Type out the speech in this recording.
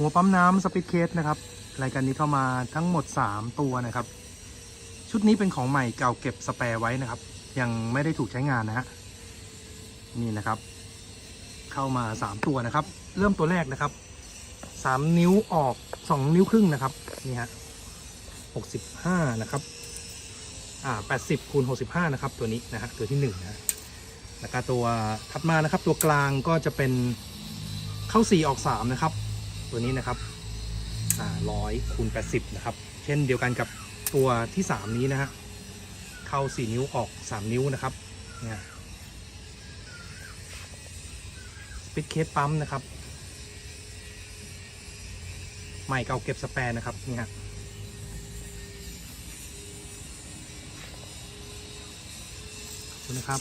หัวปั๊มน้ำสปิดเคสนะครับรายการนี้เข้ามาทั้งหมด 3 ตัวนะครับ ชุดนี้เป็นของใหม่เก่าเก็บสแปร์ไว้นะครับ ยังไม่ได้ถูกใช้งานนะฮะนี่นะครับ เข้ามา 3 ตัวนะครับ เริ่มตัวแรกนะครับ 3 นิ้วออก 2 นิ้วครึ่งนะครับนี่ฮะ65 นะครับอ่า80คูณ65 นะครับ ตัวนี้นะฮะตัวที่ 1 นะแล้วก็ตัวถัดมานะครับ ตัวกลางก็จะเป็นเข้า 4 ออก 3 นะครับ ตัวนี้นะครับร้อยคูณ80นะครับ เช่นเดียวกันกับตัวที่3นี้นะฮะเข้า4นิ้วออก3นิ้วนะครับเนี่ยสปิดเคสปั๊มนะครับใหม่เก่าเก็บสแปร์นะครับนี่ฮะขอบคุณนะครับ